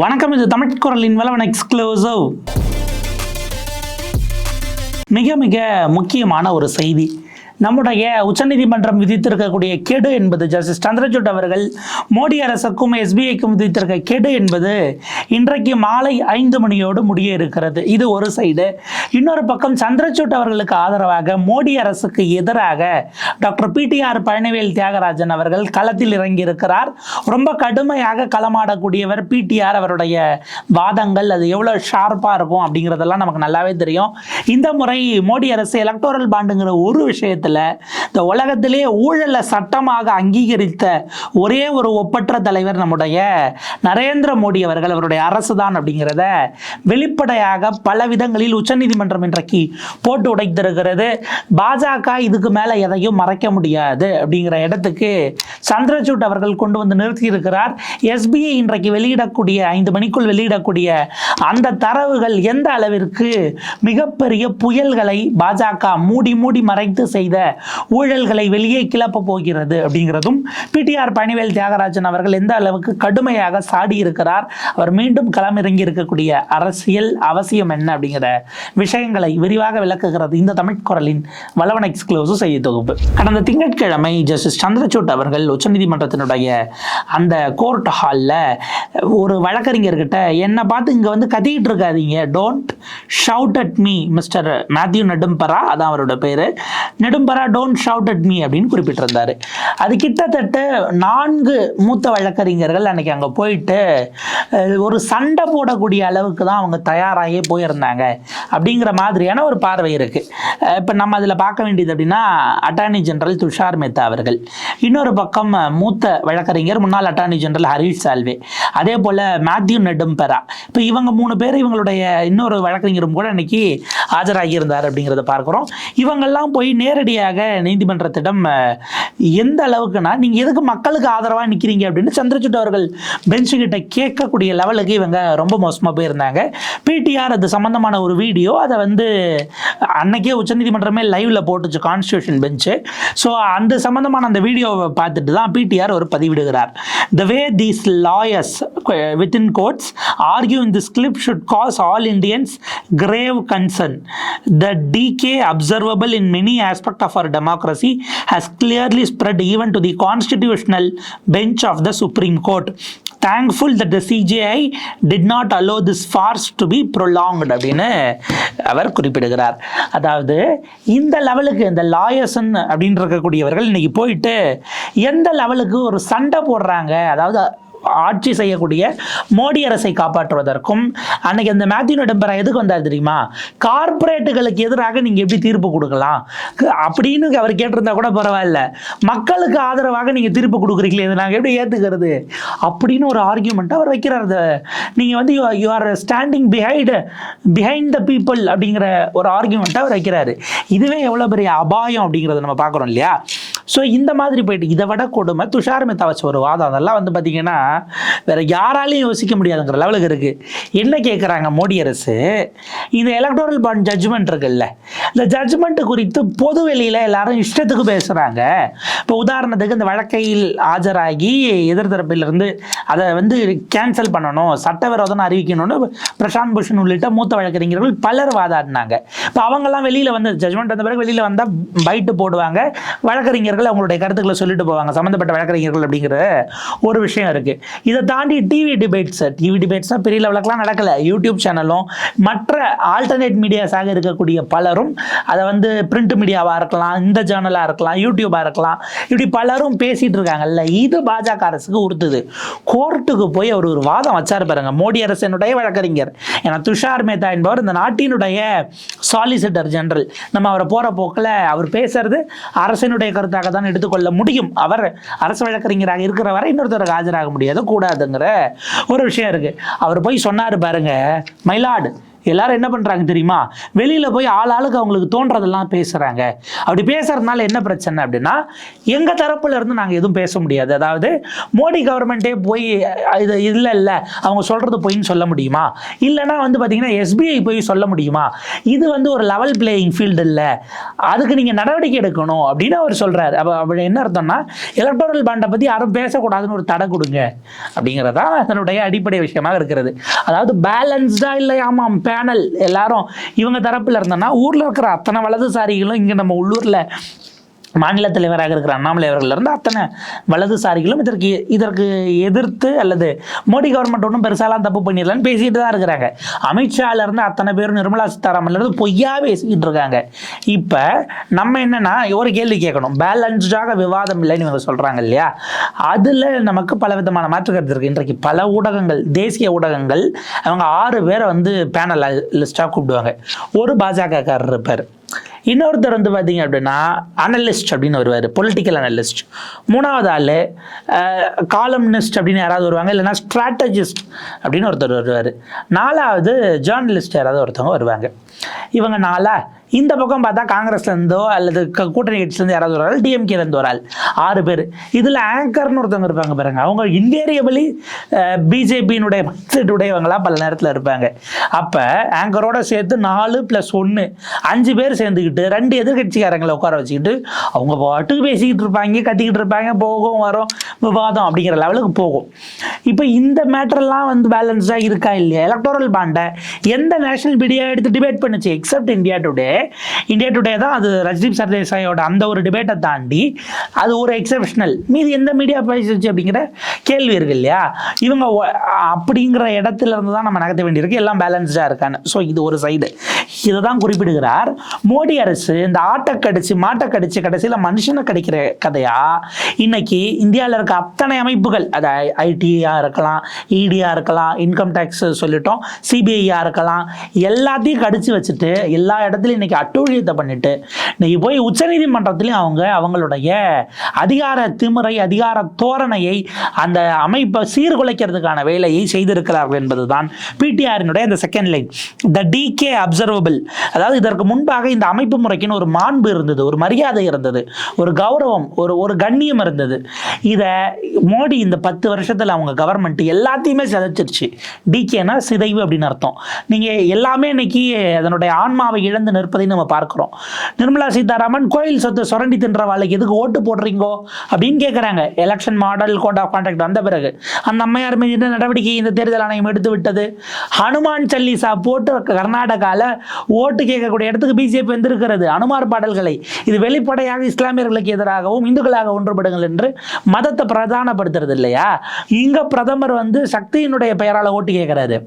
வணக்கம் இது தமிழ் குரலின் வளவன் எக்ஸ்க்ளூசிவ் மிக மிக முக்கியமான ஒரு செய்தி. நம்முடைய உச்சநீதிமன்றம் விதித்திருக்கக்கூடிய கெடு என்பது ஜஸ்டிஸ் சந்திரசூட் அவர்கள் மோடி அரசுக்கும் எஸ்பிஐக்கும் விதித்திருக்க கெடு என்பது இன்றைக்கு மாலை ஐந்து மணியோடு முடிய இருக்கிறது. இது ஒரு சைடு. இன்னொரு பக்கம் சந்திரசூட் அவர்களுக்கு ஆதரவாக மோடி அரசுக்கு எதிராக டாக்டர் பிடிஆர் பழனிவேல் தியாகராஜன் அவர்கள் களத்தில் இறங்கியிருக்கிறார். ரொம்ப கடுமையாக களமாடக்கூடியவர் பிடிஆர் அவருடைய வாதங்கள் அது எவ்வளோ ஷார்ப்பாக இருக்கும் அப்படிங்கிறதெல்லாம் நமக்கு நல்லாவே தெரியும். இந்த முறை மோடி அரசு எலக்டோரல் பாண்டுங்கிற ஒரு விஷயத்தில் இந்த உலகத்திலே ஊழலை சட்டமாக அங்கீகரித்த ஒரே ஒரு ஒப்பற்ற தலைவர் நம்முடைய நரேந்திர மோடி அவர்கள் அவருடைய அரசு தான் அப்படிங்கிறத வெளிப்படையாக பல விதங்களில் உச்சநீதிமன்றம் இன்றைக்கு போட்டு உடைத்திருக்கிறது. பாஜக இதுக்கு மேலே எதையும் மறைக்க முடியாது அப்படிங்கிற இடத்துக்கு சந்திரசூட் அவர்கள் கொண்டு வந்து நிறுத்தியிருக்கிறார். எஸ்பிஐ இன்றைக்கு வெளியிடக்கூடிய ஐந்து மணிக்குள் வெளியிடக்கூடிய அந்த தரவுகள் எந்த அளவிற்கு மிகப்பெரிய புயல்களை பாஜக மூடி மூடி மறைத்து செய்த ஊழல்களை வெளியே கிளப்ப போகிறது அப்படிங்கிறதும் பிடிஆர் பணிவேல் தியாகராஜன் அவர்கள் எந்த அளவுக்கு கடுமையாக சாடி இருக்கிறார் அவர் மீண்டும் களமிறங்கி இருக்கக்கூடிய அரசியல் அவசியம் என்ன அப்படிங்கிற விஷயங்களை விரிவாக விளக்குகிறது இந்த தமிழ் குரலின் வளவன் எக்ஸ்க்ளூசிவ் செய்தி தொகுப்பு. கடந்த திங்கட்கிழமை ஜஸ்டிஸ் சந்திரசூட் அவர்கள் உச்சநீதிமன்றத்தினுடைய அந்த கோர்ட் ஹாலில் ஒரு வழக்கறிஞர்கிட்ட என்னை பார்த்து இங்கே வந்து கத்திக்கிட்டு இருக்காதீங்க. Don't shout at me mister Matthew Nedumpara. அதான் அவரோட பேர். Nedumpara don't shout at me அப்படின்னு குறிப்பிட்டிருந்தார். அது கிட்டத்தட்ட நான்கு மூத்த வழக்கறிஞர்கள் அன்னைக்கு அங்கே போயிட்டு ஒரு சண்டை போடக்கூடிய அளவுக்கு தான் அவங்க தயாராகியே போயிருந்தாங்க அப்படிங்கிற மாதிரியான ஒரு பார்வை இருக்குது இப்போ நம்ம அதில் பார்க்க வேண்டியது அப்படின்னா அட்டார்னி ஜெனரல் துஷார் மேத்தா அவர்கள். இன்னொரு பக்கம் மூத்த வழக்கறிஞர் முன்னாள் அட்டார்னி ஜெனரல் ஹரீஷ் சால்வே. அதே போல் மேத்யூ நெடும்பெரா. இப்போ இவங்க மூணு பேர் இவங்களுடைய இன்னொரு வழக்கறிஞரும் கூட இன்னைக்கு ஆஜராகியிருந்தார் அப்படிங்கிறத பார்க்குறோம். இவங்கெல்லாம் போய் நேரடி நேரடியாக நீதிமன்றத்திடம் எந்த அளவுக்குன்னா நீங்கள் எதுக்கு மக்களுக்கு ஆதரவாக நிற்கிறீங்க அப்படின்னு சந்திரசூட் அவர்கள் பெஞ்சு கிட்ட கேட்கக்கூடிய லெவலுக்கு இவங்க ரொம்ப மோசமாக போயிருந்தாங்க. பிடிஆர் அது சம்மந்தமான ஒரு வீடியோ. அதை வந்து அன்னைக்கே உச்சநீதிமன்றமே லைவ்ல போட்டுச்சு கான்ஸ்டியூஷன் பெஞ்சு ஸோ அந்த சம்மந்தமான அந்த வீடியோவை பார்த்துட்டு தான் பிடிஆர் ஒரு பதிவிடுகிறார். The way these lawyers within courts argue in this clip should cause all Indians grave concern the decay observable in many aspect threat of our democracy has clearly spread even to the constitutional bench of the Supreme Court. Thankful that the CJI did not allow this farce to be prolonged அப்படின்னு அவர் குறிப்பிடுகிறார் அதாவது இந்த லெவலுக்கு இந்த லாயர்ஸன் அப்படின்னு இருக்கக்கூடியவர்கள் இன்றைக்கி போயிட்டு எந்த லெவலுக்கு ஒரு சண்டை போடுறாங்க அதாவது ஆட்சி செய்யக்கூடிய மோடி அரசை காப்பாற்றுவதற்கும் அன்னைக்கு அந்த மேத்யூ நெடும்பரா எதுக்கு வந்தார் தெரியுமா? கார்ப்பரேட்டுகளுக்கு எதிராக நீங்கள் எப்படி தீர்ப்பு கொடுக்கலாம்? அப்படின்னு அவர் கேட்டிருந்தா கூட பரவாயில்ல. மக்களுக்கு ஆதரவாக நீங்கள் தீர்ப்பு கொடுக்குறீங்களே இதை நாங்கள் எப்படி ஏற்றுக்கிறது அப்படின்னு ஒரு ஆர்கியூமெண்ட் அவர் வைக்கிறார். அதை நீங்கள் வந்து you are standing behind behind the people அப்படிங்கிற ஒரு ஆர்கியூமெண்ட்டை அவர் வைக்கிறாரு. இதுவே எவ்வளோ பெரிய அபாயம் அப்படிங்கிறத நம்ம பார்க்குறோம் இல்லையா? ஸோ இந்த மாதிரி போயிட்டு இதை விட கொடுமை துஷார் மேத்தா வச்ச ஒரு வாதம். அதெல்லாம் வந்து பார்த்தீங்கன்னா வேற யாராலையும் யோசிக்க முடியாதுங்கிற லெவலுக்கு இருக்கு. என்ன கேட்குறாங்க மோடி அரசு? இந்த எலக்டோரல் பாண்ட் ஜட்ஜ்மெண்ட் இருக்குல்ல. இந்த ஜட்ஜ்மெண்ட் குறித்து பொது வெளியில் எல்லாரும் இஷ்டத்துக்கு பேசுகிறாங்க இப்போ உதாரணத்துக்கு இந்த வழக்கையில் ஆஜராகி எதிர்த்தரப்பிலிருந்து அதை வந்து கேன்சல் பண்ணணும் சட்டவிரோதம் அறிவிக்கணும்னு பிரசாந்த் பூஷன் உள்ளிட்ட மூத்த வழக்கறிஞர்கள் பலர் வாதாடினாங்க. இப்போ அவங்கெல்லாம் வெளியில் வந்து ஜட்ஜ்மெண்ட் வந்த பிறகு வெளியில் வந்தால் பைட்டு போடுவாங்க. வழக்கறிஞர்கள் அவங்களுடைய கருத்துக்களை சொல்லிட்டு போவாங்க. சம்மந்தப்பட்ட வழக்கறிஞர்கள் அப்படிங்கிற ஒரு விஷயம் இருக்குது இதை தாண்டி டிவி டிபேட்ஸ் டிவி டிபேட்ஸ்னால் பெரிய லெவலுக்குலாம் நடக்கலை. யூடியூப் சேனலும் மற்ற ஆல்டர்னேட் மீடியாஸாக இருக்கக்கூடிய பலரும் அதை வந்து பிரிண்ட் மீடியாவாக இருக்கலாம் இந்த ஜேர்னலாக இருக்கலாம் யூடியூபாக இருக்கலாம் இப்படி பலரும் பேசிகிட்டு இருக்காங்கல்ல. இது பாஜக அரசுக்கு உறுத்துது. கோர்ட்டுக்கு போய் அவர் ஒரு வாதம் வச்சார் பாருங்க. மோடி அரசினுடைய வழக்கறிஞர். ஏன்னா துஷார் மேத்தா என்பவர் இந்த நாட்டினுடைய சாலிசிட்டர் ஜெனரல் நம்ம அவரை போகிற போக்கில் அவர் பேசுறது அரசினுடைய கருத்தாக தான் எடுத்துக்கொள்ள முடியும். அவர் அரசு வழக்கறிஞராக இருக்கிற வரை இன்னொருத்தருக்கு ஆஜராக முடியாது. கூடாதுங்கிற ஒரு விஷயம் இருக்கு. அவர் போய் சொன்னாரு பாருங்க மயிலாடு எல்லாரும் என்ன பண்றாங்க தெரியுமா? வெளியில போய் ஆள் ஆளுக்கு அவங்களுக்கு தோன்றதெல்லாம் பேசுறாங்க. அப்படி பேசுறதுனால என்ன பிரச்சனை அப்படின்னா எங்க தரப்புல இருந்து நாங்க எதுவும் பேச முடியாது. அதாவது மோடி கவர்மெண்ட்டே போய் இது இல்ல இல்ல அவங்க சொல்றது பொய்ன்னு சொல்ல முடியுமா? இல்லைன்னா வந்து பாத்தீங்கன்னா எஸ்பிஐ போய் சொல்ல முடியுமா? இது வந்து ஒரு லெவல் பிளேயிங் ஃபீல்டு இல்லை. அதுக்கு நீங்க நடவடிக்கை எடுக்கணும் அப்படின்னு அவர் சொல்றாரு. அப்ப அப்படி என்ன அர்த்தம்னா எலக்ட்ரல் பாண்டை பத்தி யாரும் பேசக்கூடாதுன்னு ஒரு தடை கொடுங்க. அப்படிங்கிறதா அதனுடைய அடிப்படை விஷயமாக இருக்கிறது. அதாவது பேலன்ஸ்டா இல்லை ஆமாம் பேனல் எல்லாரும் இவங்க தரப்புல இருந்தோன்னா ஊர்ல இருக்கிற அத்தனை வலதுசாரிகளும் இங்க நம்ம உள்ளூர்ல மாநில தலைவராக இருக்கிற அண்ணாமலை அவர்கள் இருந்து அத்தனை வலதுசாரிகளும் இதற்கு இதற்கு எதிர்த்து அல்லது மோடி கவர்மெண்ட் ஒன்றும் பெருசாலாம் தப்பு பண்ணிடலன்னு பேசிட்டு தான் இருக்கிறாங்க. அமித்ஷால இருந்து அத்தனை பேரும் நிர்மலா சீதாராமன்ல இருந்து பொய்யா பேசிக்கிட்டு இருக்காங்க. இப்போ நம்ம என்னன்னா ஒரு கேள்வி கேட்கணும். பேலன்ஸ்டாக விவாதம் இல்லைன்னு இவங்க சொல்றாங்க இல்லையா? அதுல நமக்கு பல விதமான மாற்று கருத்து இருக்கு. இன்றைக்கு பல ஊடகங்கள் தேசிய ஊடகங்கள் அவங்க ஆறு பேரை வந்து பேனல் லிஸ்டாக கூப்பிடுவாங்க. ஒரு பாஜகக்காரர் இருப்பார். இன்னொருத்தர் வந்து பார்த்தீங்க அப்படின்னா அனலிஸ்ட் அப்படின்னு வருவார் பொலிட்டிக்கல் அனலிஸ்ட் மூணாவது ஆள் காலம்னிஸ்ட் அப்படின்னு யாராவது வருவாங்க இல்லைன்னா ஸ்ட்ராட்டஜிஸ்ட் அப்படின்னு ஒருத்தர் வருவார். நாலாவது ஜேர்னலிஸ்ட் யாராவது ஒருத்தவங்க வருவாங்க. இவங்க நாலா இந்த பக்கம் பார்த்தா காங்கிரஸ்ல இருந்தோ அல்லது க- கூட்டணி கட்சியிலேருந்து யாராவது ஒரு ஆள் டிஎம்கேலேருந்து ஒரு ஆள் ஆறு பேர். இதில் ஆங்கர்னு ஒருத்தவங்க இருப்பாங்க பாருங்க. அவங்க இன்வேரியபிளி பிஜேபியினுடைய மைண்ட் பல நேரத்தில் இருப்பாங்க. அப்போ ஆங்கரோட சேர்த்து நாலு ப்ளஸ் ஒன்று அஞ்சு பேர் சேர்ந்துக்கிட்டு ரெண்டு எதிர்கட்சிக்காரங்களை உட்கார வச்சுக்கிட்டு அவங்க பாட்டுக்கு பேசிக்கிட்டு இருப்பாங்க கத்திக்கிட்டு இருப்பாங்க போகும் வரும் விவாதம் அப்படிங்கிற லெவலுக்கு போகும். இப்போ இந்த மேட்டர்லாம் வந்து பேலன்ஸாக இருக்கா இல்லையா? எலக்டோரல் பாண்டை எந்த நேஷனல் மீடியா எடுத்து டிபேட் பண்ணுச்சு? Except India Today India Today தான் அது ரஜ்தீப் சர்தேசாயோட அந்த ஒரு டிபேட்டை தாண்டி அது ஒரு எக்ஸப்ஷனல் மீதி எந்த மீடியா பேசிச்சு அப்படிங்கிற கேள்வி இருக்கு இல்லையா? இவங்க அப்படிங்கிற இடத்துல இருந்து தான் நம்ம நகர்த்த வேண்டியிருக்கு. எல்லாம் பேலன்ஸ்டாக இருக்கான்னு. ஸோ இது ஒரு சைடு இதை தான் குறிப்பிடுகிறார். மோடி அரசு இந்த ஆட்டை கடிச்சு மாட்டை கடிச்சு கடைசியில் மனுஷனை கடிக்கிற கதையா? இன்னைக்கு இந்தியாவில் இருக்க அத்தனை அமைப்புகள் அது ஐடியாக இருக்கலாம் இடியாக இருக்கலாம் இன்கம் டேக்ஸ் சொல்லிட்டோம் சிபிஐயா இருக்கலாம் எல்லாத்தையும் கடிச்சு வச்சுட்டு எல்லா இடத்துலையும் இன்னைக்கு அட்டூழியத்தை பண்ணிட்டு இன்னைக்கு போய் உச்சநீதிமன்றத்திலையும் அவங்க அவங்களுடைய அதிகார திமுறை அதிகார தோரணையை அந்த அமைப்பை சீர்குலைக்கிறதுக்கான வேலையை செய்திருக்கிறார்கள் என்பதுதான் பிடிஆரினுடைய அந்த second line the decay observable அதாவது இதற்கு முன்பாக இந்த அமைப்பு முறைக்குன்னு ஒரு மாண்பு இருந்தது ஒரு மரியாதை இருந்தது ஒரு கௌரவம் ஒரு ஒரு கண்ணியம் இருந்தது. இதை மோடி இந்த பத்து வருஷத்தில் அவங்க கவர்மெண்ட் எல்லாத்தையுமே சிதைச்சிருச்சு. டிகேனா சிதைவு அப்படின்னு அர்த்தம். நீங்கள் எல்லாமே இன்னைக்கு அதனுடைய ஆன்மாவை இழந்து நிற்பதை நம்ம பார்க்குறோம். நிர்மலா சீதாராமன் கோயில் சொத்து சுரண்டி தின்ற வாழ்க்கை எதுக்கு ஓட்டு போடுறீங்கோ? அப்படின்னு கேட்குறாங்க election model code of conduct வந்த பிறகு. அந்த அம்மையார் மீது என்ன நடவடிக்கை இந்த தேர்தல் ஆணையம் எடுத்து விட்டது ஹனுமான் சல்லிசா போட்டு கர்நாடகாவில் ஓட்டு கேட்கக்கூடிய இடத்துக்கு பிஜேபி வந்திருக்கிறது. அனுமார் பாடல்களை. இது வெளிப்படையாக இஸ்லாமியர்களுக்கு எதிராகவும் இந்துக்களாக ஒன்றுபடுங்கள் என்று மதத்தை பிரதானப்படுத்துறது இல்லையா? இங்கே பிரதமர் வந்து சக்தியினுடைய பெயரால் ஓட்டு கேட்கிறாரு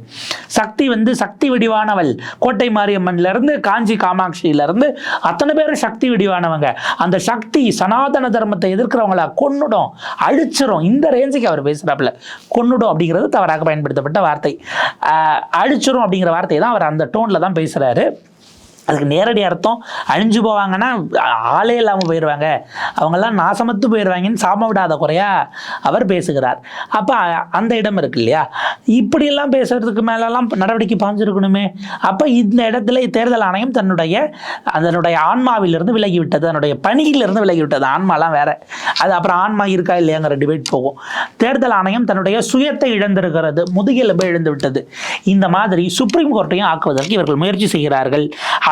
சக்தி வந்து சக்தி வடிவானவள். கோட்டை மாரியம்மன்லேருந்து காஞ்சி காமாட்சியில காமாட்சியிலேருந்து அத்தனை பேரும் சக்தி விடிவானவங்க. அந்த சக்தி சனாதன தர்மத்தை எதிர்க்கிறவங்களா கொன்னுடும் அழிச்சிரும். இந்த ரேஞ்சுக்கு அவர் பேசுகிறாப்புல கொன்னுடும் அப்படிங்கிறது தவறாக பயன்படுத்தப்பட்ட வார்த்தை. அழிச்சிரும் அப்படிங்கிற வார்த்தையை தான் அவர் அந்த டோனில் தான் பேசுகிறாரு அதுக்கு நேரடி அர்த்தம் அழிஞ்சு போவாங்கன்னா ஆளே இல்லாமல் போயிடுவாங்க அவங்கெல்லாம் நாசமத்து போயிடுவாங்கன்னு சாம விடாத குறையா அவர் பேசுகிறார். அப்போ அந்த இடம் இருக்கு இல்லையா? இப்படியெல்லாம் பேசுறதுக்கு மேலெல்லாம் நடவடிக்கை பாஞ்சிருக்கணுமே அப்போ இந்த இடத்துல தேர்தல் ஆணையம் தன்னுடைய அதனுடைய ஆன்மாவிலிருந்து விலகிவிட்டது அதனுடைய பணியிலிருந்து விலகி விட்டது ஆன்மாலாம் வேற. அது அப்புறம் ஆன்மா இருக்கா இல்லையாங்கிற டிபேட் போகும். தேர்தல் ஆணையம் தன்னுடைய சுயத்தை இழந்திருக்கிறது முதுகெலும்பு இழந்து விட்டது. இந்த மாதிரி சுப்ரீம் கோர்ட்டையும் ஆக்குவதற்கு இவர்கள் முயற்சி செய்கிறார்கள்.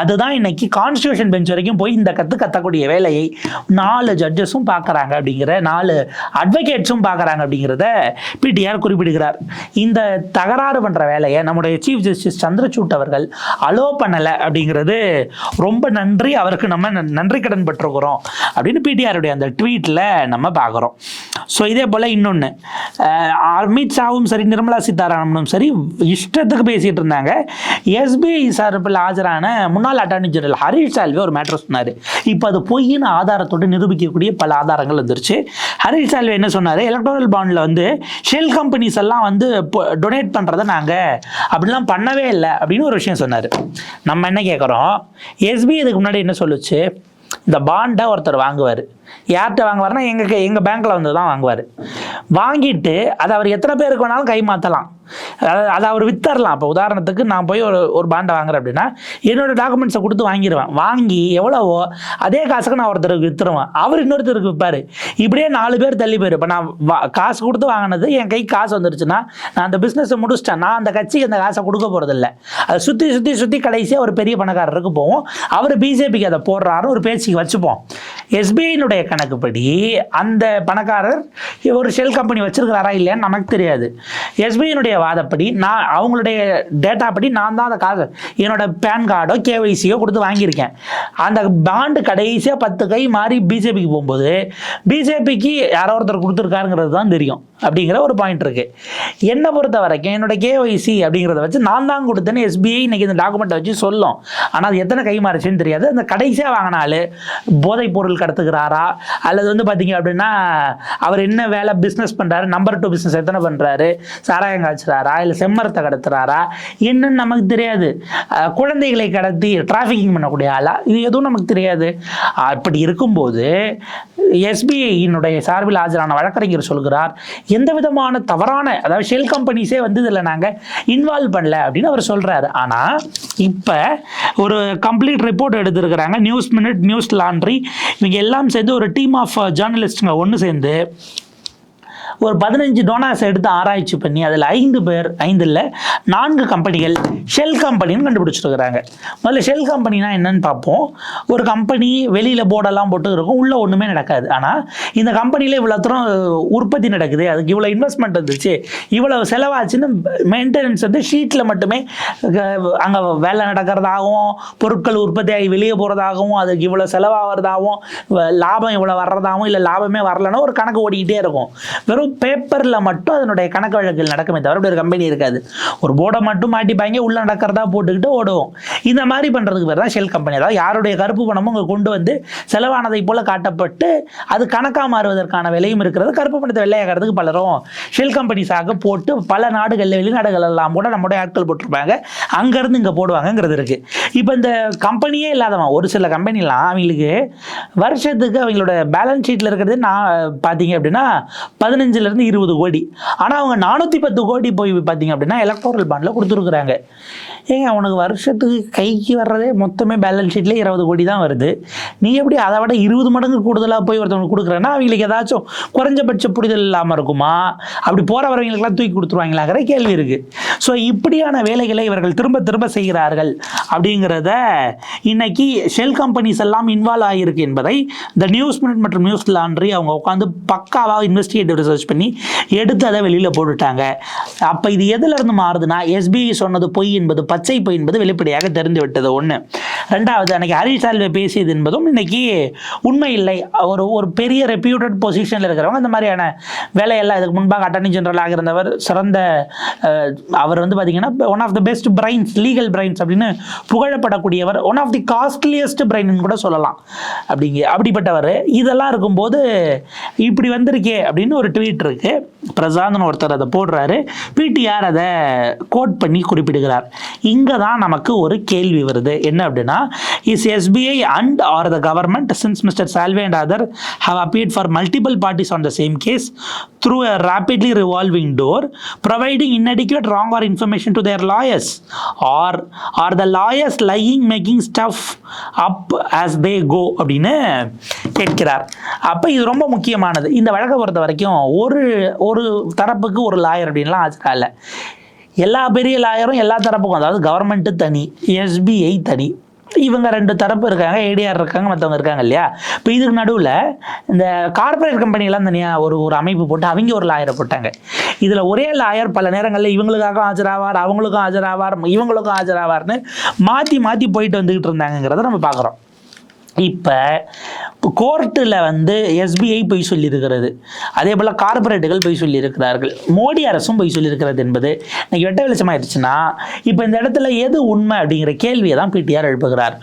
அதுதான் இன்னைக்கு கான்ஸ்டியூஷன் பெஞ்ச் வரைக்கும் போய் இந்த கற்று கத்தக்கூடிய வேலையை நாலு ஜட்ஜஸும் பார்க்குறாங்க அப்படிங்கிற நாலு அட்வொகேட்ஸும் பார்க்குறாங்க அப்படிங்கிறத பிடிஆர் குறிப்பிடுகிறார். இந்த தகராறு பண்ணுற வேலையை நம்முடைய சீஃப் ஜஸ்டிஸ் சந்திரசூட் அவர்கள் அலோ பண்ணலை அப்படிங்கிறது ரொம்ப நன்றி அவருக்கு நம்ம நன்- நன்றி கடன் பெற்றுக்கிறோம் அப்படின்னு பிடிஆருடைய அந்த ட்வீட்டில் நம்ம பார்க்குறோம். ஸோ இதே போல் இன்னொன்று அமித் ஷாவும் சரி நிர்மலா சீதாராமனும் சரி இஷ்டத்துக்கு பேசிகிட்டு இருந்தாங்க. எஸ்பிஐ சார்பில் ஆஜரான முன்னாள் அட்டார்னி ஜெனரல் ஹரீஷ் சால்வே ஒரு மேட்ரு சொன்னார். இப்போ அது பொய்யின் ஆதாரத்தோடு நிரூபிக்கக்கூடிய பல ஆதாரங்கள் வந்துருச்சு. ஹரீஷ் சால்வே என்ன சொன்னார்? எலக்ட்ரல் பாண்டில் வந்து ஷெல் கம்பெனிஸ் எல்லாம் வந்து டொனேட் பண்ணுறதை நாங்கள் அப்படிலாம் பண்ணவே இல்லை அப்படின்னு ஒரு விஷயம் சொன்னார். நம்ம என்ன கேட்குறோம் எஸ்பிஐ இதுக்கு முன்னாடி என்ன சொல்லுச்சு? இந்த பாண்டை ஒருத்தர் வாங்குவார். யார்கிட்ட வாங்குவார்னா எங்கள் எங்கள் பேங்க்கில் வந்து தான் வாங்குவார். வாங்கிட்டு அதை அவர் எத்தனை பேருக்கு வேணாலும் கை மாற்றலாம் அதாவது அதை அவர் வித்தரலாம். இப்போ உதாரணத்துக்கு நான் போய் ஒரு ஒரு பாண்டை வாங்குறேன் அப்படின்னா என்னோட டாக்குமெண்ட்ஸை கொடுத்து வாங்கிடுவேன் வாங்கி எவ்வளவோ அதே காசுக்கு நான் ஒருத்தருக்கு வித்துருவேன். அவர் இன்னொருத்தருக்கு விற்பார் இப்படியே நாலு பேர் தள்ளி போயிரு இப்போ நான் வா- காசு கொடுத்து வாங்கினது என் கை காசு வந்துருச்சுன்னா நான் அந்த பிஸ்னஸை முடிச்சிட்டேன். நான் அந்த கட்சிக்கு அந்த காசை கொடுக்க போகிறதில்ல அதை சுற்றி சுற்றி சுற்றி கடைசியாக ஒரு பெரிய பணக்காரருக்கு போவோம். அவர் பிஜேபிக்கு அதை போடுறாருன்னு ஒரு பேச்சுக்கு வச்சுப்போம். எஸ்பிஐனுடைய கணக்குப்படி அந்த பணக்காரர் ஒரு ஷெல் கம்பெனி வச்சிருக்கிறாரா இல்லையான்னு நமக்கு தெரியாது. எஸ்பிஐனுடைய வாதப்படி நான் அவங்களுடைய டேட்டா படி நான் தான் அந்த காசு என்னோட பேன் கார்டோ கேவைசியோ கொடுத்து வாங்கியிருக்கேன். அந்த பாண்டு கடைசியாக பத்து கை மாறி பிஜேபிக்கு போகும்போது பிஜேபிக்கு யாரோ ஒருத்தர் கொடுத்துருக்காருங்கிறது தான் தெரியும் அப்படிங்கிற ஒரு பாயிண்ட் இருக்குது என்னை பொறுத்த வரைக்கும் என்னோட கேஒய்சி அப்படிங்கிறத வச்சு நான் தான் கொடுத்தேன்னு எஸ்பிஐ இன்னைக்கு இந்த டாக்குமெண்ட்டை வச்சு சொல்லும். ஆனால் அது எத்தனை கை மாறிச்சுன்னு தெரியாது. அந்த கடைசியாக வாங்கினாலு போதைப் பொருள் கடத்துக்கிறாரா அல்லது வந்து பார்த்தீங்க அப்படின்னா அவர் என்ன வேலை பிஸ்னஸ் பண்ணுறாரு நம்பர் டூ பிஸ்னஸ் எத்தனை பண்ணுறாரு சாராயம் காய்ச்சுறாரா இல்லை செம்மரத்தை கடத்துறாரா என்னன்னு நமக்கு தெரியாது. குழந்தைகளை கடத்தி டிராஃபிக்கிங் பண்ணக்கூடிய ஆளா இது எதுவும் நமக்கு தெரியாது. அப்படி இருக்கும்போது எஸ்பிஐயினுடைய சார்பில் ஆஜரான வழக்கறிஞர் சொல்கிறார் எந்த விதமான தவறான அதாவது ஷெல் கம்பெனிஸே வந்து இதில் நாங்கள் இன்வால்வ் பண்ணல அப்படின்னு அவர் சொல்கிறாரு ஆனால் இப்போ ஒரு கம்ப்ளீட் ரிப்போர்ட் எடுத்திருக்கிறாங்க நியூஸ் மினிட் நியூஸ் லாண்ட்ரி இவங்க எல்லாம் சேர்ந்து ஒரு டீம் ஆஃப் ஜேர்னலிஸ்ட்டுங்க ஒன்று சேர்ந்து ஒரு பதினஞ்சு டோனாஸ் எடுத்து ஆராய்ச்சி பண்ணி அதில் ஐந்து பேர் ஐந்து இல்லை நான்கு கம்பெனிகள் ஷெல் கம்பெனின்னு கண்டுபிடிச்சிருக்கிறாங்க. முதல்ல ஷெல் கம்பெனினா என்னன்னு பார்ப்போம். ஒரு கம்பெனி வெளியில் போர்டெல்லாம் போட்டு இருக்கும் உள்ளே ஒன்றுமே நடக்காது. ஆனால் இந்த கம்பெனியில் இவ்வளோ தூரம் உற்பத்தி நடக்குது அதுக்கு இவ்வளோ இன்வெஸ்ட்மெண்ட் இருந்துச்சு இவ்வளோ செலவாச்சுன்னு மெயின்டெனன்ஸ் வந்து ஷீட்டில் மட்டுமே அங்கே வேலை நடக்கிறதாகவும் பொருட்கள் உற்பத்தி ஆகி வெளியே போகிறதாகவும் அதுக்கு இவ்வளோ செலவாகிறதாகவும் வ- லாபம் இவ்வளோ வர்றதாகவும் இல்லை லாபமே வரலன்னா ஒரு கணக்கு ஓடிக்கிட்டே இருக்கும். வெறும் பேப்பரில் மட்டும் அதனுடைய கணக்கு வழக்கில் நடக்குமே தவிர இப்படி ஒரு கம்பெனி இருக்காது. ஒரு போர்டை மட்டும் மாட்டிப்பாங்க உள்ளே நடக்கிறதா போட்டுக்கிட்டு ஓடுவோம். இந்த மாதிரி பண்ணுறதுக்கு பேர் தான் ஷெல் கம்பெனி அதாவது யாருடைய கருப்பு பணமும் இங்கே கொண்டு வந்து செலவானதை போல் காட்டப்பட்டு அது கணக்காக மாறுவதற்கான விலையும் இருக்கிறது. கருப்பு பணத்தை வெள்ளையாகிறதுக்கு பலரும் ஷெல் கம்பெனிஸாக போட்டு பல நாடுகளில் வெளிநாடுகள் எல்லாம் கூட நம்முடைய ஆட்கள் போட்டிருப்பாங்க. அங்கேருந்து இங்கே போடுவாங்கங்கிறது இருக்குது இப்போ இந்த கம்பெனியே இல்லாதவன் ஒரு சில கம்பெனிலாம் அவங்களுக்கு வருஷத்துக்கு அவங்களோட பேலன்ஸ் ஷீட்டில் இருக்கிறது நான் பார்த்தீங்க அப்படின்னா பதினஞ்சு பதினஞ்சுலேருந்து இருபது கோடி. ஆனால் அவங்க நானூற்றி பத்து கோடி போய் பார்த்தீங்க அப்படின்னா எலக்ட்ரல் பாண்டில் கொடுத்துருக்குறாங்க. ஏங்க அவனுக்கு வருஷத்துக்கு கைக்கு வர்றதே மொத்தமே பேலன்ஸ் ஷீட்டில் இருபது கோடி தான் வருது. நீ எப்படி அதை விட இருபது மடங்கு கூடுதலாக போய் ஒருத்தவனுக்கு கொடுக்குறேன்னா அவங்களுக்கு ஏதாச்சும் குறைஞ்சபட்ச புரிதல் இல்லாமல் இருக்குமா? அப்படி போகிற வரவங்களுக்கெல்லாம் தூக்கி கொடுத்துருவாங்களாங்கிற கேள்வி இருக்குது ஸோ இப்படியான வேலைகளை இவர்கள் திரும்ப திரும்ப செய்கிறார்கள் அப்படிங்கிறத இன்னைக்கு ஷெல் கம்பெனிஸ் எல்லாம் இன்வால்வ் ஆகியிருக்கு என்பதை இந்த நியூஸ் மினிட் மற்றும் நியூஸ் லாண்ட்ரி அவங்க உட்காந்து பக்காவாக இன்வெஸ்டிகேட்டிவ் ரிசர்ச் பண்ணி எடுத்து அதை வெளியில் போட்டுட்டாங்க. அப்போ இது எதுலேருந்து மாறுதுன்னா எஸ்பிஐ சொன்னது பொய் என்பது பச்சை பை என்பது வெளிப்படையாக தெரிந்துவிட்டது. ஒன்று ரெண்டாவது அன்றைக்கி ஹரிஷ் சால்வே பேசியது என்பதும் இன்றைக்கி உண்மை இல்லை. ஒரு ஒரு பெரிய ரெப்யூட்டட் பொசிஷனில் இருக்கிறவங்க இந்த மாதிரியான வேலையெல்லாம் இதுக்கு முன்பாக அட்டர்னி ஜெனரலாக இருந்தவர் சிறந்த அவர் வந்து பார்த்திங்கன்னா one of the best brains legal brains அப்படின்னு புகழப்படக்கூடியவர் ஒன் ஆஃப் தி காஸ்ட்லியஸ்ட் பிரைன்னு கூட சொல்லலாம். அப்படிங்க அப்படிப்பட்டவர். இதெல்லாம் இருக்கும்போது இப்படி வந்திருக்கே அப்படின்னு ஒரு ட்வீட் இருக்குது பிரசாந்தன் ஒருத்தர் அதை போடுறாரு. பிடிஆர் அதை கோட் பண்ணி குறிப்பிடுகிறார். இங்கே தான் நமக்கு ஒரு கேள்வி வருது. என்ன அப்படின்னா is SBI and are the government since mister Salve and other have appeared for multiple parties on the same case through a rapidly revolving door providing inadequate wrong or information to their lawyers or are the lawyers lying making stuff up as they go அப்படின்னு கேட்கிறார். அப்போ இது ரொம்ப முக்கியமானது. இந்த வழக்கை பொறுத்த வரைக்கும் ஒரு ஒரு தரப்புக்கு ஒரு லாயர் அப்படின்லாம் ஆஜரால எல்லா பெரிய லாயரும் எல்லா தரப்புக்கும் அதாவது கவர்மெண்ட்டு தனி எஸ்பிஐ தனி. இவங்க ரெண்டு தரப்பு இருக்காங்க ஏடிஆர் இருக்காங்க மற்றவங்க இருக்காங்க இல்லையா? இப்போ இதுக்கு நடுவில் இந்த கார்ப்பரேட் கம்பெனிலாம் தனியாக ஒரு ஒரு அமைப்பு போட்டு அவங்க ஒரு லாயரை போட்டாங்க. இதில் ஒரே லாயர் பல நேரங்களில் இவங்களுக்காகவும் ஆஜராவார் அவங்களுக்கும் ஆஜராவார் இவங்களுக்கும் ஆஜராவார்னு மாற்றி மாற்றி போயிட்டு வந்துக்கிட்டு இருந்தாங்கங்கிறத நம்ம பார்க்குறோம். இப்போ கோர்ட்டில் வந்து எஸ்பிஐ பொய் சொல்லியிருக்கிறது. அதே போல் கார்ப்பரேட்டுகள் பொய் சொல்லியிருக்கிறார்கள். மோடி அரசும் பொய் சொல்லியிருக்கிறது என்பது இன்னைக்கு வெட்ட வெளிச்சமாயிருச்சுன்னா இப்போ இந்த இடத்துல எது உண்மை அப்படிங்கிற கேள்வியை தான் பிடிஆர் எழுப்புகிறார்.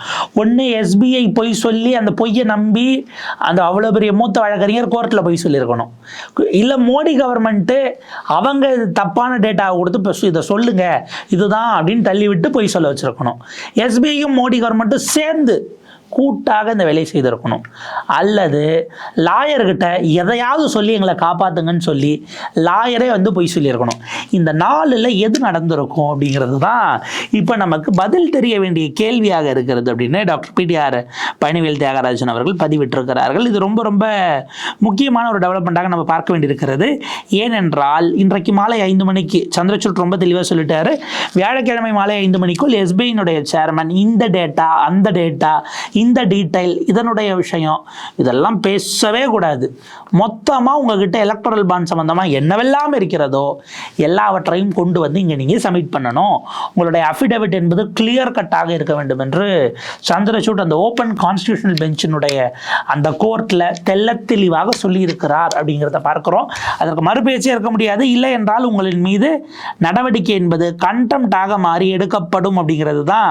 ஒன்று எஸ்பிஐ பொய் சொல்லி அந்த பொய்யை நம்பி அந்த அவ்வளோ பெரிய மூத்த வழக்கறிஞர் கோர்ட்டில் பொய் சொல்லியிருக்கணும். இல்லை மோடி கவர்மெண்ட்டு அவங்க தப்பான டேட்டாவை கொடுத்து இப்போ இதை சொல்லுங்கள் இதுதான் அப்படின்னு தள்ளிவிட்டு பொய் சொல்ல வச்சுருக்கணும். எஸ்பிஐயும் மோடி கவர்மெண்ட்டும் சேர்ந்து கூட்டாக இந்த வேலையை செய்திருக்கணும். அல்லது லாயர்கிட்ட எதையாவது சொல்லி எங்களை காப்பாற்றுங்கன்னு சொல்லி லாயரே வந்து பொய் சொல்லியிருக்கணும். இந்த நாளில் எது நடந்திருக்கும் அப்படிங்கிறது தான் இப்போ நமக்கு பதில் தெரிய வேண்டிய கேள்வியாக இருக்கிறது அப்படின்னு டாக்டர் பிடிஆர் பழனிவேல் தியாகராஜன் அவர்கள் பதிவிட்டிருக்கிறார்கள். இது ரொம்ப ரொம்ப முக்கியமான ஒரு டெவலப்மெண்ட்டாக நம்ம பார்க்க வேண்டியிருக்கிறது. ஏனென்றால் இன்றைக்கு மாலை ஐந்து மணிக்கு சந்திரசூட் ரொம்ப தெளிவாக சொல்லிட்டாரு. வியாழக்கிழமை மாலை ஐந்து மணிக்குள் எஸ்பிஐனுடைய சேர்மன் இந்த டேட்டா அந்த டேட்டா இந்த டீடைல் இதனுடைய விஷயம். இதெல்லாம் பேசவே கூடாது. மொத்தமாக உங்ககிட்ட எலக்ட்ரல் பாண்ட் சம்மந்தமாக என்னவெல்லாம் இருக்கிறதோ எல்லாவற்றையும் கொண்டு வந்து இங்கே நீங்கள் சப்மிட் பண்ணணும். உங்களுடைய அஃபிடவிட் என்பது கிளியர் கட்டாக இருக்க வேண்டும் என்று சந்திரசூட் அந்த ஓப்பன் கான்ஸ்டியூஷனல் பெஞ்சினுடைய அந்த கோர்ட்டில் தெல்ல தெளிவாக சொல்லியிருக்கிறார் அப்படிங்கிறத பார்க்குறோம். அதற்கு மறுபேச்சே இருக்க முடியாது. இல்லை என்றால் உங்களின் மீது நடவடிக்கை என்பது கண்டம்டாக மாறி எடுக்கப்படும் அப்படிங்கிறது தான்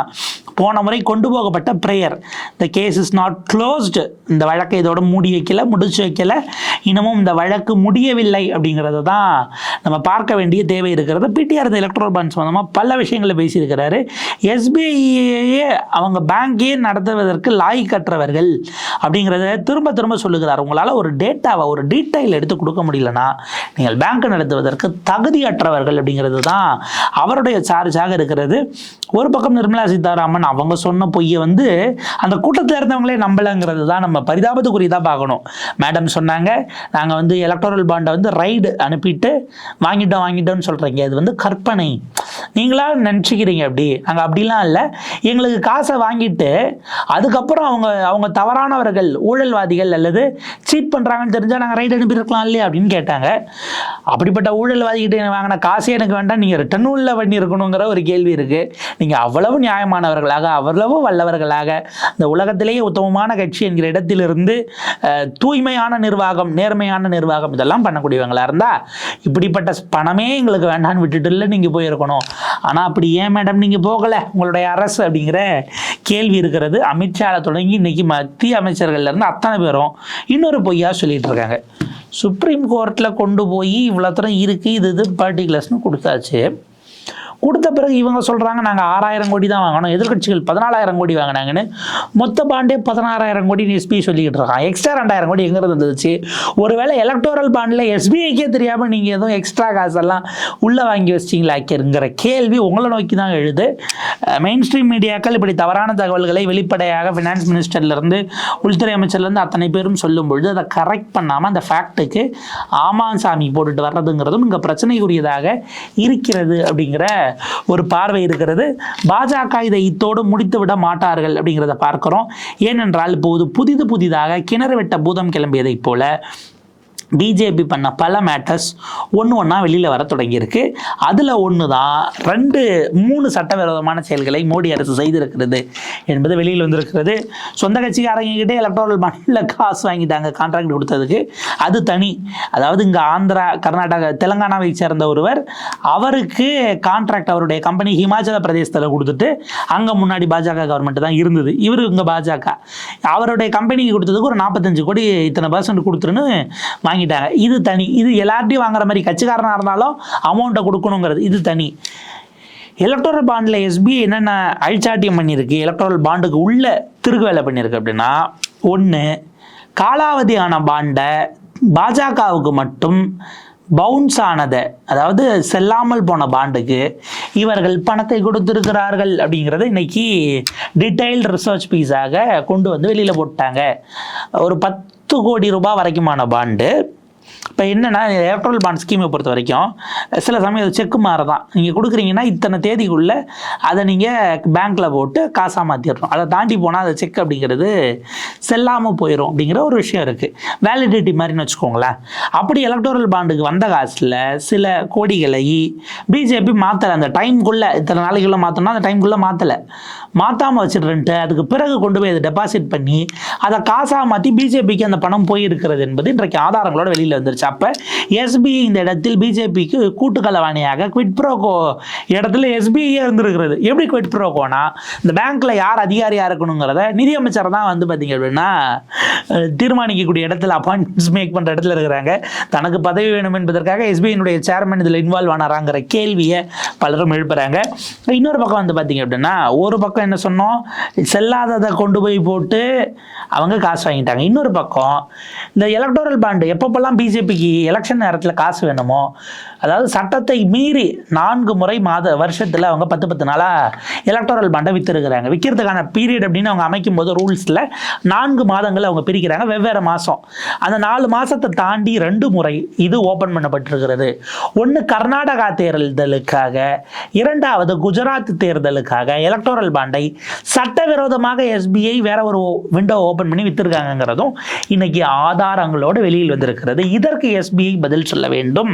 போன முறை கொண்டு போகப்பட்ட prayer the case is not closed இந்த வழக்கை இதோட மூடி வைக்கல முடிச்சு வைக்கல. இன்னமும் இந்த வழக்கு முடியவில்லை அப்படிங்கிறது தான் நம்ம பார்க்க வேண்டிய தேவை இருக்கிறது. பிடிஆர் இந்த எலக்ட்ரல் பாண்ட் சம்மந்தமாக பல விஷயங்களை பேசியிருக்கிறாரு. எஸ்பிஐயே அவங்க பேங்கே நடத்துவதற்கு லாய் கற்றவர்கள் அப்படிங்கிறத திரும்ப திரும்ப சொல்லுகிறார். உங்களால் ஒரு டேட்டாவை ஒரு டீட்டெயில் எடுத்து கொடுக்க முடியலனா நீங்கள் பேங்க் நடத்துவதற்கு தகுதியற்றவர்கள் அப்படிங்கிறது தான் அவருடைய சார்ஜாக இருக்கிறது. ஒரு பக்கம் நிர்மலா சீதாராமன் அவங்க சொன்ன பொய்யை வந்து அந்த கூட்டத்தில் இருந்தவங்களே நம்பலைங்கிறது தான் நம்ம பரிதாபத்துக்குரியதாக பார்க்கணும். மேடம் சொன்னாங்க நாங்கள் வந்து எலக்ட்ரல் பாண்டை வந்து ரைடு அனுப்பிட்டு வாங்கிட்டோம் வாங்கிட்டோம்னு சொல்கிறீங்க இது வந்து கற்பனை. நீங்களா நினச்சிக்கிறீங்க அப்படி? நாங்கள் அப்படிலாம் இல்லை. எங்களுக்கு காசை வாங்கிட்டு அதுக்கப்புறம் அவங்க அவங்க தவறானவர்கள் ஊழல்வாதிகள் அல்லது சீட் பண்ணுறாங்கன்னு தெரிஞ்சால் நாங்கள் ரைடு அனுப்பியிருக்கலாம் இல்லையா அப்படின்னு கேட்டாங்க. அப்படிப்பட்ட ஊழல்வாதிகிட்ட வாங்கின காசே எனக்கு வேண்டாம். நீங்கள் ரிட்டர்னும் இல்லை பண்ணியிருக்கணுங்கிற ஒரு கேள்வி இருக்குது நீங்கள் அவ்வளவு நியாயமானவர்களாக அவ்வளவு வல்லவர்களாக இந்த உலகத்திலேயே உத்தமமான கட்சி என்கிற இடத்திலிருந்து தூய்மையான நிர்வாகம் நேர்மையான நிர்வாகம் இதெல்லாம் பண்ணக்கூடியவங்களா இருந்தால் இப்படிப்பட்ட பணமே எங்களுக்கு வேண்டாம்னு விட்டுட்டு இல்லை நீங்கள் போயிருக்கணும். ஆனால் அப்படி ஏன் மேடம் நீங்கள் போகலை? உங்களுடைய அரசு அப்படிங்கிற கேள்வி இருக்கிறது அமித்ஷாவில் தொடங்கி இன்னைக்கு மத்திய அமைச்சர்கள்ல இருந்து அத்தனை பேரும் இன்னொரு பொய்யா சொல்லிட்டு இருக்காங்க. சுப்ரீம் கோர்ட்டில் கொண்டு போய் இவ்வளோ தூரம் இருக்குது இது இது பர்டிகுலர்ஸ்னு கொடுத்தாச்சு. கொடுத்த பிறகு இவங்க சொல்கிறாங்க நாங்கள் ஆறாயிரம் கோடி தான் வாங்கணும். எதிர்கட்சிகள் பதினாலாயிரம் கோடி வாங்கினாங்கன்னு மொத்த பாண்டே பதினாறாயிரம் கோடி எஸ்பி சொல்லிக்கிட்டு இருக்கான் எக்ஸ்ட்ரா ரெண்டாயிரம் கோடி எங்கே இருந்துச்சு ஒருவேளை எலக்டோரல் பாண்டில் எஸ்பிஐக்கே தெரியாமல் நீங்கள் எதுவும் எக்ஸ்ட்ரா காசெல்லாம் உள்ளே வாங்கி வச்சிட்டீங்களாக்கிருங்கிற கேள்வி உங்களை நோக்கி தான் எழுது. மெயின் ஸ்ட்ரீம் மீடியாக்கள் இப்படி தவறான தகவல்களை வெளிப்படையாக ஃபினான்ஸ் மினிஸ்டர்லேருந்து உள்துறை அமைச்சர்லேருந்து அத்தனை பேரும் சொல்லும் பொழுது அதை கரெக்ட் பண்ணாமல் அந்த ஃபேக்ட்டுக்கு ஆமாம் சாமி போட்டுட்டு வர்றதுங்கிறதும் இங்கே பிரச்சனைக்குரியதாக இருக்கிறது அப்படிங்கிற ஒரு பார்வை இருக்கிறது. பாஜக இதை இத்தோடு முடித்து விட மாட்டார்கள் அப்படிங்கிறத பார்க்கிறோம். ஏனென்றால் இப்போது புதிது புதிதாக கிணறு வெட்ட பூதம் கிளம்பியதைப் போல பிஜேபி பண்ண பல மேட்டர்ஸ் ஒன்று ஒன்றா வெளியில் வர தொடங்கியிருக்கு. அதில் ஒன்று தான் ரெண்டு மூணு சட்டவிரோதமான செயல்களை மோடி அரசு செய்திருக்கிறது என்பது வெளியில் வந்திருக்கிறது. சொந்த கட்சிக்காரங்கிட்டே எலக்ட்ரல் மண்ணில் காசு வாங்கிட்டாங்க கான்ட்ராக்ட் கொடுத்ததுக்கு. அது தனி. அதாவது இங்கே ஆந்திரா கர்நாடகா தெலுங்கானாவை சேர்ந்த ஒருவர் அவருக்கு கான்ட்ராக்ட் அவருடைய கம்பெனி ஹிமாச்சல பிரதேசத்தில் கொடுத்துட்டு அங்கே முன்னாடி பாஜக கவர்மெண்ட் தான் இருந்தது. இவர் இங்கே பாஜக. அவருடைய கம்பெனிக்கு கொடுத்ததுக்கு ஒரு நாற்பத்தஞ்சு கோடி இத்தனை பர்சன்ட் கொடுத்துருன்னு வாங்கி வாங்கிட்டாங்க. இது தனி. இது எல்லார்ட்டையும் வாங்குற மாதிரி கட்சிக்காரனாக இருந்தாலும் அமௌண்ட்டை கொடுக்கணுங்கிறது இது தனி. எலக்ட்ரல் பாண்டில் எஸ்பிஐ என்னென்ன அழிச்சாட்டியம் பண்ணியிருக்கு? எலக்ட்ரல் பாண்டுக்கு உள்ள திருகு வேலை பண்ணியிருக்கு அப்படின்னா ஒன்று காலாவதியான பாண்டை பாஜகவுக்கு மட்டும் பவுன்ஸ் ஆனதை அதாவது செல்லாமல் போன பாண்டுக்கு இவர்கள் பணத்தை கொடுத்துருக்கிறார்கள் அப்படிங்கிறத இன்னைக்கு டீட்டெயில்டு ரிசர்ச் பீஸாக கொண்டு வந்து வெளியில் போட்டாங்க. ஒரு பத்து கோடி ரூபாய் வரைக்குமான பாண்டு இப்போ என்னென்னா எலக்ட்ரல் பாண்ட் ஸ்கீமை பொறுத்த வரைக்கும் சில சமயம் அது செக்கு மாற தான் நீங்கள் கொடுக்குறீங்கன்னா இத்தனை தேதிக்குள்ளே அதை நீங்கள் பேங்க்கில் போட்டு காசாக மாற்றிடணும் அதை தாண்டி போனால் அதை செக் அப்படிங்கிறது செல்லாமல் போயிடும் அப்படிங்கிற ஒரு விஷயம் இருக்குது வேலிடிட்டி மாதிரின்னு வச்சுக்கோங்களேன். அப்படி எலக்ட்ரல் பாண்டுக்கு வந்த காசில் சில கோடிகளை பிஜேபி மாற்றலை அந்த டைம்குள்ளே இத்தனை நாளைக்குள்ளே மாற்றணும்னா அந்த டைம்குள்ளே மாற்றலை மாற்றாமல் வச்சிடுறேன்ட்டு அதுக்கு பிறகு கொண்டு போய் அதை டெபாசிட் பண்ணி அதை காசாக மாற்றி பிஜேபிக்கு அந்த பணம் போயிருக்கிறது என்பது இன்றைக்கு ஆதாரங்களோட வெளியில் வந்துருச்சு. அப்போ எஸ்பிஐ இந்த இடத்தில் பிஜேபிக்கு கூட்டுக்கலவாணியாக குவிட் ப்ரோகோ இடத்துல எஸ்பிஐயே இருந்திருக்கிறது. எப்படி குவிட் ப்ரோகோனா இந்த பேங்க்ல யார் அதிகாரியாக இருக்கணுங்கிறத நிதியமைச்சர் தான் வந்து பார்த்தீங்க அப்படின்னா தீர்மானிக்கக்கூடிய இடத்துல அப்பாயின்மெண்ட்ஸ் மேக் பண்ணுற இடத்துல இருக்கிறாங்க. தனக்கு பதவி வேணும் என்பதற்காக எஸ்பிஐனுடைய சேர்மன் இதில் இன்வால்வ் ஆனாராங்கிற கேள்வியை பலரும் எழுப்புறாங்க. இன்னொரு பக்கம் வந்து பார்த்தீங்க அப்படின்னா ஒரு பக்கம் என்ன சொன்னோம்? செல்லாததை கொண்டு போய் போட்டு அவங்க காசு வாங்கிட்டாங்க. இன்னொரு பக்கம் இந்த எலக்டோரல் பாண்டு எப்பப்பெல்லாம் பிஜேபிக்கு எலெக்ஷன் நேரத்தில் காசு வேணுமோ? அதாவது சட்டத்தை மீறி நான்கு முறை மாத வருஷத்தில் அவங்க பத்து பத்து நாளாக எலக்டோரல் பாண்டை விற்றுருக்குறாங்க விற்கிறதுக்கான பீரியட் அப்படின்னு அவங்க அமைக்கும் போது ரூல்ஸில் நான்கு மாதங்கள் அவங்க பிரிக்கிறாங்க. வெவ்வேறு மாதம் அந்த நாலு மாதத்தை தாண்டி ரெண்டு முறை இது ஓப்பன் பண்ணப்பட்டிருக்கிறது. ஒன்று கர்நாடகா தேர்தலுக்காக இரண்டாவது குஜராத் தேர்தலுக்காக எலக்டோரல் பாண்டை சட்டவிரோதமாக எஸ்பிஐ வேற ஒரு விண்டோ ஓப்பன் பண்ணி வித்திருக்காங்கங்கிறதும் இன்னைக்கு ஆதாரங்களோடு வெளியில் வந்திருக்கிறது. இதற்கு எஸ்பிஐ பதில் சொல்ல வேண்டும்.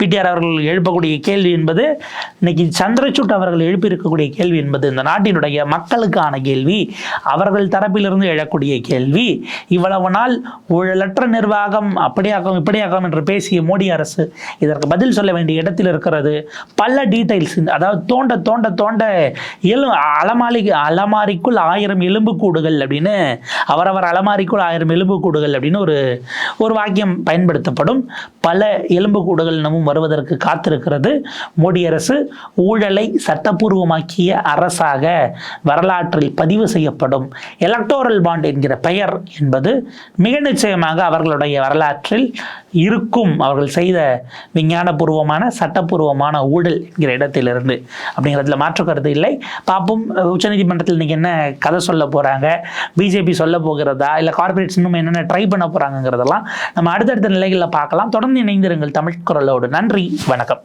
பிடிஆர் அவர்கள் எழுப்பக்கூடிய கேள்வி என்பது இன்னைக்கு சந்திரசூட் அவர்கள் எழுப்பியிருக்கக்கூடிய கேள்வி என்பது இந்த நாட்டினுடைய மக்களுக்கான கேள்வி அவர்கள் தரப்பிலிருந்து எழக்கூடிய கேள்வி இவ்வளவு நாள் ஊழலற்ற நிர்வாகம் அப்படியாகும் இப்படியாகும் என்று பேசிய மோடி அரசு இதற்கு பதில் சொல்ல வேண்டிய இடத்தில் இருக்கிறது. பல டீட்டெயில்ஸ் அதாவது தோண்ட தோண்ட தோண்ட எழு அலமாரி அலமாரிக்குள் ஆயிரம் எலும்புக்கூடுகள் அப்படின்னு அவரவர் அலமாரிக்குள் ஆயிரம் எலும்புக்கூடுகள் அப்படின்னு ஒரு ஒரு வாக்கியம் பயன்படுத்தப்படும். பல எலும்புக்கூடுகள் இன்னமும் வருவதற்கு காத்திருக்கிறது. மோடி அரசு ஊழலை சட்டப்பூர்வமாக்கிய அரசாக வரலாற்றில் பதிவு செய்யப்படும். எலக்டோரல் பாண்ட் என்கிற பெயர் என்பது மிக நிச்சயமாக அவர்களுடைய வரலாற்றில் இருக்கும். அவர்கள் செய்த விஞ்ஞானபூர்வமான சட்டப்பூர்வமான ஊழல் என்கிற இடத்திலிருந்து. அப்படிங்கிறதுல மாற்று கருத்து இல்லை. பார்ப்போம் உச்சநீதிமன்றத்தில் இன்னைக்கு என்ன கதை சொல்ல போகிறாங்க பிஜேபி சொல்ல போகிறதா? இல்லை கார்பரேட்ஸ் இன்னும் என்னென்ன ட்ரை பண்ண போகிறாங்கிறதெல்லாம் நம்ம அடுத்தடுத்த நிலைகளில் பார்க்கலாம். தொடர்ந்து இணைந்திருங்கள் தமிழ் குரலோடு. நன்றி. வணக்கம்.